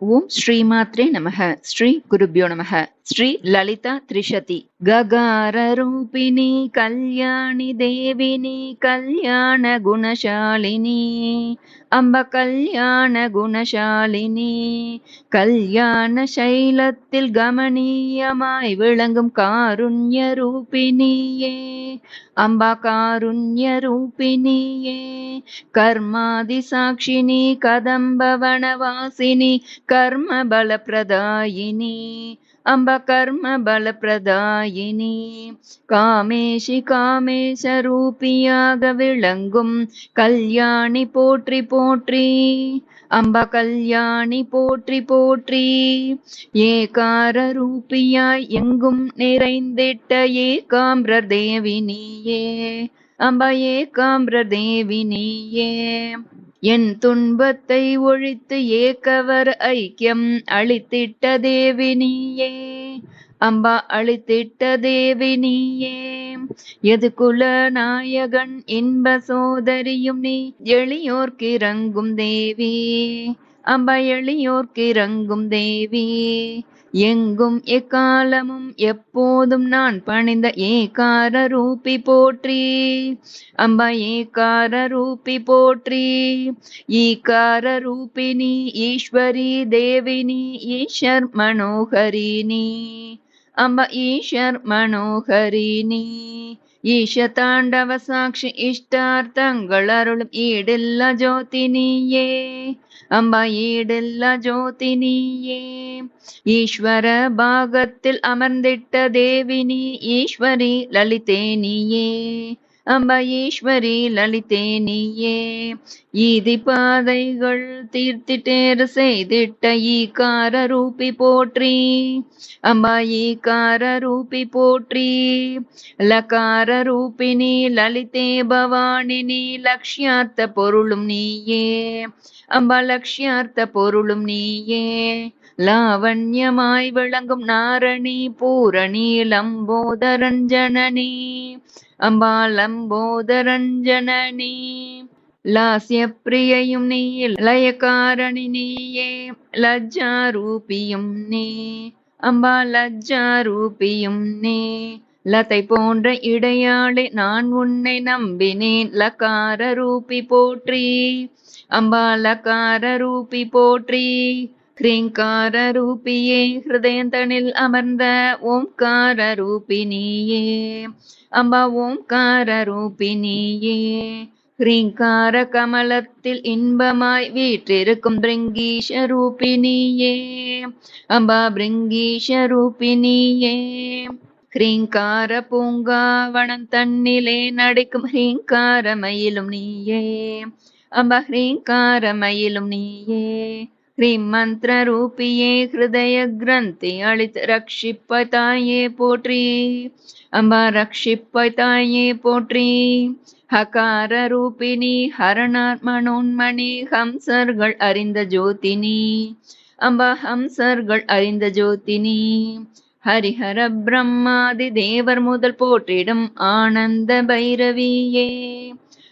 ஓம் ஸ்ரீமாத்ரே நமக. ஸ்ரீ குருபியோ நமக. ஸ்ரீ லலிதா திரிஷதி. गगाररूपिणी कल्याणि देविनी कल्याणगुणशालिनी अम्ब கல்யாணகுணசாலினி கல்யாண சைலத்தில் கமனீயமாய் விளங்கும் காருண்ய ரூபினியே அம்பா காருண்ய ரூபினியே கர்மாதி சாட்சினி கதம்பவனவாசினி கர்ம பலப்பிரதாயினி அம்ப கர்ம பலப்பிரதாயினி காமேஷி காமேஷ ரூபியாக விளங்கும் கல்யாணி போற்றி போற்றி. அம்ப கல்யாணி போற்றி போற்றி. ஏகார ரூபியாய் எங்கும் நிறைந்திட்ட ஏகாம்பிர தேவினியே. அம்ப ஏகாம்பிர தேவினியே. என் துன்பத்தை ஒழித்து ஏக்கவர் ஐக்கியம் அளித்திட்ட தேவினியே அம்பா அளித்திட்ட தேவினியே எது குல நாயகன் இன்ப சோதரியும் நீ எளியோர்க்கிறங்கும் தேவி. அம்பா எளியோர்க்கிறங்கும் தேவி. எங்கும் எக்காலமும் எப்போதும் நான் பணிந்த ஏகார ரூபி போற்றி. அம்பா ஏகார ரூபி போற்றி. ஈகார ரூபிணி ஈஸ்வரி தேவினி ஈஸ்வர் மனோகரிணி அம்ப ஈஸ்வர் மனோகரிணி ഈശതാണ്ഡവ സാക്ഷി ഇഷ്ടാർത്ഥങ്ങളരുളും ഈടില്ല ജ്യോതിനിയേ. അമ്പ ഈടില്ല ജ്യോതിനിയേ. ഈശ്വര ഭാഗത്തിൽ അമർന്നിട്ട ദേവിനി ഈശ്വരി ലളിതേനിയേ. ஈஸ்வரி லலிதே நீயே. ஈஸ்வரி ஈதி பாதைகள் தீர்த்திட்டேறு செய்திட்ட ஈகார ரூபி போற்றி. அம்பா ஈகார ரூபி போற்றி. லகார ரூபினி லலிதே பவானினி லக்ஷ்யார்த்த பொருளும் நீயே. அம்பா லக்ஷ்யார்த்த பொருளும் நீயே. லாவண்யமாய் விளங்கும் நாரணி பூரணி லம்போதரஞ்சனனி. அம்பா லம்போதரஞ்சனனி லாஸ்ய பிரியையும் நீ லயக்காரணி நீயே லஜ்ஜா ரூபியும் நீ அம்பா லஜ்ஜா ரூபியும் நீ லதை போன்ற இடையாளே நான் உன்னை நம்பினேன் லக்கார ரூபி போற்றி அம்பா லக்கார ரூபி போற்றி கிரீங்கார ரூபியே ஹிருதயந்தனில் அமர்ந்த ஓம்கார ரூபினியே அம்பா ஓம்கார ரூபினியே ஹ்ரீங்கார கமலத்தில் இன்பமாய் வீற்றிருக்கும் பிரிங்கீஷ ரூபினியே அம்பா பிரிங்கீஷ ரூபினியே ஹ்ரீங்கார பூங்காவனம் தன்னிலே நடிக்கும் ஹ்ரீங்கார மயிலும் நீயே. அம்பா ஹ்ரீங்கார மயிலும் நீயே. ஹ்ரீம் ஹிருதய கிரந்தி அளித் ரக்ஷிப்பதாயே போற்றி அம்பா ரக்ஷிப்பதாயே போற்றி ஹகார ரூபிணி ஹரணாத்மனோன்மணி ஹம்சர்கள் அறிந்த ஜோதினி அம்பா ஹம்சர்கள் அறிந்த ஜோதினி ஹரிஹர பிரம்மாதி தேவர் முதல் போற்றிடும் ஆனந்த பைரவியே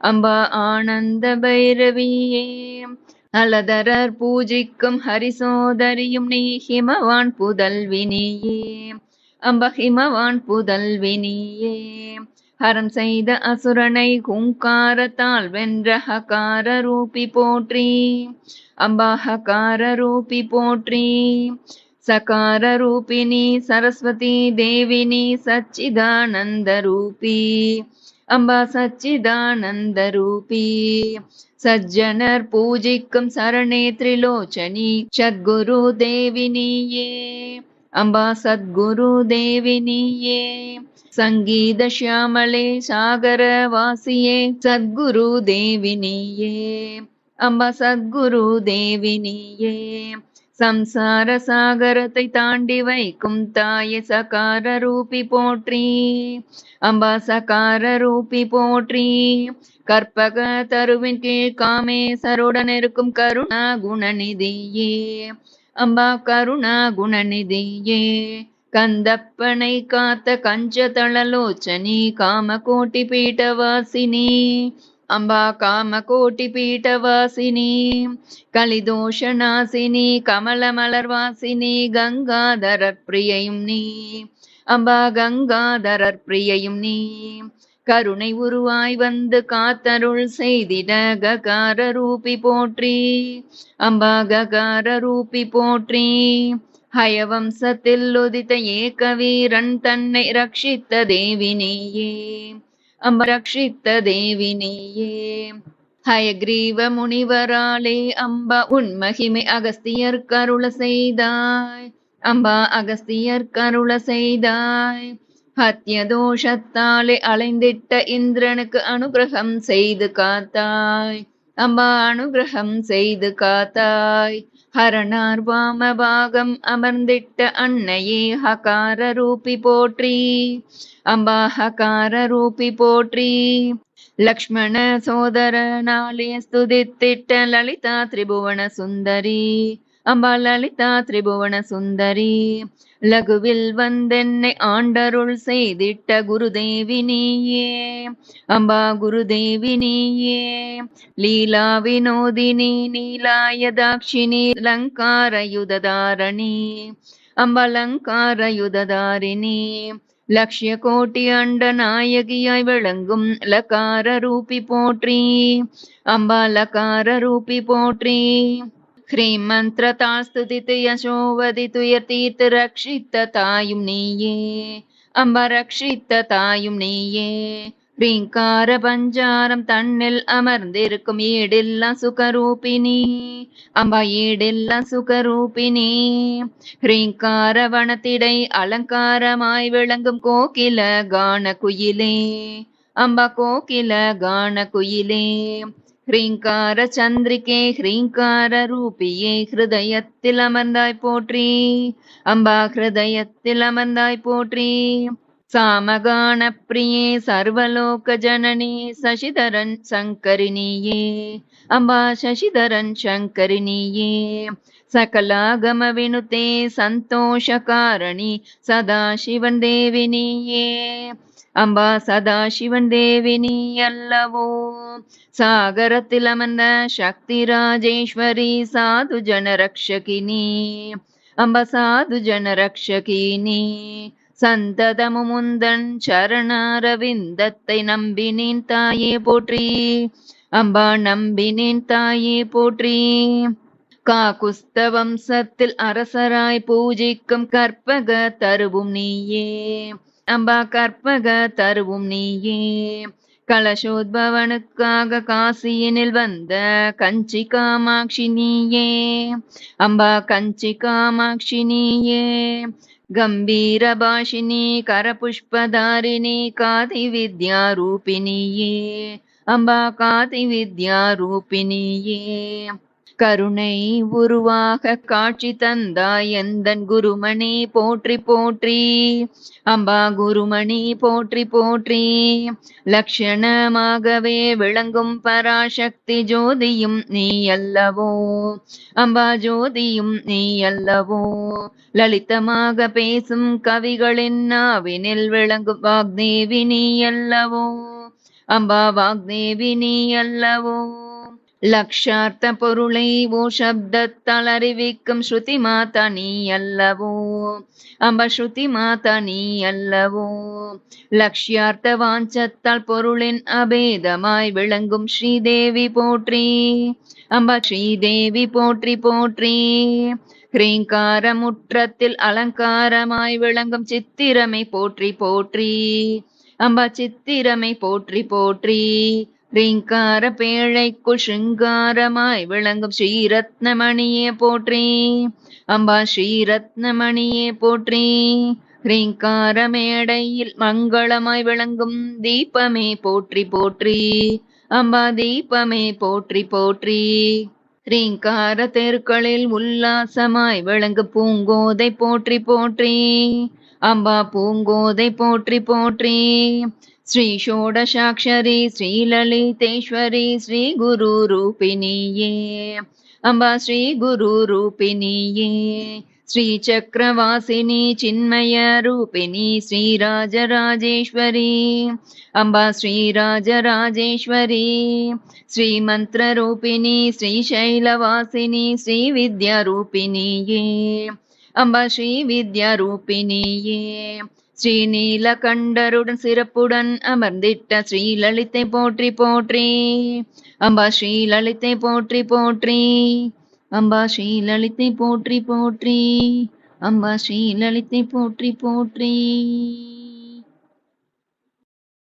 அம்பா ஆனந்த பைரவியே அலதரர் பூஜிக்கும் ஹரிசோதரியும் நீ ஹிமவான் புதல்வினியே. அம்ப ஹிமவான் புதல்வினியே. ஹரம் செய்த அசுரனை குங்காரத்தால் வென்ற ஹகார ரூபி போற்றி. அம்பாஹகார ரூபி போற்றி. சகார ரூபிணி சரஸ்வதி தேவினி சச்சிதானந்த ரூபி. अम्बा सच्चिदानन्दरूपी सज्जनर्पूजिकं सरणे त्रिलोचनी सद्गुरुनि ये अम्बा सद्गुरुनि सङ्गीतश्यामले सागरवासियेविनीये अम्बा सद्गुरुनीये சம்சார சாகரத்தை தாண்டி வைக்கும் தாய சகார ரூபி போற்றி. அம்பா சகார ரூபி போற்றி. கற்பக தருவின் கீழ் காமேசருடன் இருக்கும் கருணா குணநிதியே. அம்பா கருணா குணநிதியே. கந்தப்பனை காத்த கஞ்ச தளலோச்சனி காமகோட்டி பீட்டவாசினி. ಅಂಬಾ ಕಾಮಕೋಟಿ ಪೀಠವಾಸಿನಿ ಕಲಿದೋಷನಾಸಿನಿ ಕಮಲ ಮಲರ್ವಾಸಿನಿ ಗಂಗಾಧರ ಪ್ರಿಯೈಂ ನೀ அம்பா கங்காதரர் பிரியையும் நீ கருணை உருவாய் வந்து காத்தருள் செய்திட ககார ரூபி போற்றி அம்பா ககார ரூபி போற்றி ஹயவம்சத்தில் உதித்த ஏகவீரன் தன்னை ரட்சித்த தேவி ரட்சித்த தேவி நீயே ஹயக்ரீவ முனிவராலே அம்பா உன் மகிமை அகஸ்தியர் கருள செய்தாய் அம்பா அகஸ்தியர் கருள செய்தாய் ஹத்திய தோஷத்தாலே அலைந்திட்ட இந்திரனுக்கு அனுகிரகம் செய்து காத்தாய். அம்பா அனுகிரகம் செய்து காத்தாய். ஹரணார் வாமபாகம் அமர்ந்திட்ட அன்னையே ஹகார ரூபி போற்றி. அம்பா ஹகார ரூபி போற்றி. லக்ஷ்மண சோதர நாளே ஸ்துதித்திட்ட லலிதா திரிபுவன சுந்தரி. அம்பாள் லலிதா திரிபுவன சுந்தரி லகுவில் வந்தென்னை ஆண்டருள் செய்திட்ட குருதேவி நீயே அம்பா குருதேவி நீயே லீலா வினோதினி நீலாயதாட்சிணி லங்காரயுததாரணி அம்பலங்காரயுததாரிணி லக்ஷ்ய கோட்டி அண்ட நாயகியாய் விளங்கும் லகார ரூபி போற்றி அம்பா லகார ரூபி போற்றி. ஹ்ரீம் நீயே அம்ப ரக்ஷித்த தாயும் நீயே ரீங்கார பஞ்சாரம் தன்னில் அமர்ந்திருக்கும் ஏடில்லா சுகரூபிணி அம்பா ஏடில்லா சுகரூபிணி ஹ்ரீங்கார வனத்திடை அலங்காரமாய் விளங்கும் கோகில கான குயிலே அம்பா கோகில கான குயிலே ஹ்ரீங்கார சந்திரிகே ஹ்ரீங்கார ரூபியே ஹிருதயத்தில் அமர்ந்தாய் போற்றி. அம்பா ஹிருதயத்தில் அமர்ந்தாய் போற்றி. சாமகான பிரியே சர்வலோக ஜனனே சசிதரன் சங்கரினியே அம்பா சசிதரன் சங்கரினியே சகலாகம வினுதே சந்தோஷ காரணி சதா சிவன் தேவினியே. அம்பா சதாசிவன் தேவினி அல்லவோ. சாகரத்தில் அமர்ந்த சக்தி ராஜேஸ்வரி சாது ஜனரக்ஷகினி அம்ப சாது ஜனரக்ஷகினி சந்ததமு முந்தன் சரணாரவிந்தத்தை நம்பினேன் தாயே போற்றி. அம்பா நம்பினேன் தாயே போற்றி. காகுஸ்த வம்சத்தில் அரசராய் பூஜிக்கும் கற்பக தருவும் நீயே. அம்பா கற்பக தருவும் நீயே. கலசோத்பவனுக்காக காசியினில் வந்த கஞ்சி காமாட்சி நீயே. அம்பா கஞ்சி காமாட்சி நீயே. கம்பீர பாஷினி கரபுஷ்பதாரிணி காதி வித்யா ரூபிணியே அம்பா காதி வித்யா ரூபிணியே கருணை உருவாக காட்சி தந்தாய் எந்தன் குருமணி போற்றி போற்றி. அம்பா குருமணி போற்றி போற்றி. லட்சணமாகவே விளங்கும் பராசக்தி ஜோதியும் நீ அல்லவோ. அம்பா ஜோதியும் நீ அல்லவோ. லலிதமாக பேசும் கவிகளின் நாவினில் விளங்கும் வாக்தேவி நீ அல்லவோ. அம்பா வாக்தேவி நீ அல்லவோ. லக்ஷார்த்த பொருளை ஓ சப்தத்தால் அறிவிக்கும் ஸ்ருதி மாதா நீ அல்லவோ அம்ப ஸ்ருதி மாதா நீ அல்லவோ லக்ஷ்யார்த்த வாஞ்சத்தால் பொருளின் அபேதமாய் விளங்கும் ஸ்ரீதேவி போற்றி. அம்ப ஸ்ரீதேவி போற்றி போற்றி. ஹ்ரீங்கார முற்றத்தில் அலங்காரமாய் விளங்கும் சித்திரமை போற்றி போற்றி. அம்பா சித்திரமை போற்றி போற்றி. ரீங்கார பேழைக்குள் சிங்காரமாய் விளங்கும் ஸ்ரீரத்னமணியே போற்றி. அம்பா ஸ்ரீரத்னமணியே போற்றி. ரீங்கார மேடையில் மங்களமாய் விளங்கும் தீபமே போற்றி போற்றி. அம்பா தீபமே போற்றி போற்றி. ரீங்கார தெருக்களில் உல்லாசமாய் விளங்கு பூங்கோதை போற்றி போற்றி. அம்பா பூங்கோதை போற்றி போற்றி. श्रीषोडशाक्षरी श्रीललितेश्वरी श्रीगुरुरूपिणीये अम्बा श्रीगुरुरूपिणीये श्रीचक्रवासिनी चिन्मयरूपिणी श्रीराजराजेश्वरी अम्बा श्रीराजराजेश्वरी श्रीमन्त्ररूपिणी श्रीशैलवासिनी श्रीविद्यारूपिणी ये अम्बा श्रीविद्यारूपिणी ये ஸ்ரீநீலகண்டருடன் சிறப்புடன் அமர்ந்திட்ட ஸ்ரீலலித்தை போற்றி போற்றி. அம்பா ஸ்ரீலலித்தை போற்றி போற்றி. அம்பா ஸ்ரீலலித்தை போற்றி போற்றி. அம்பா ஸ்ரீலலித்தை போற்றி போற்றி.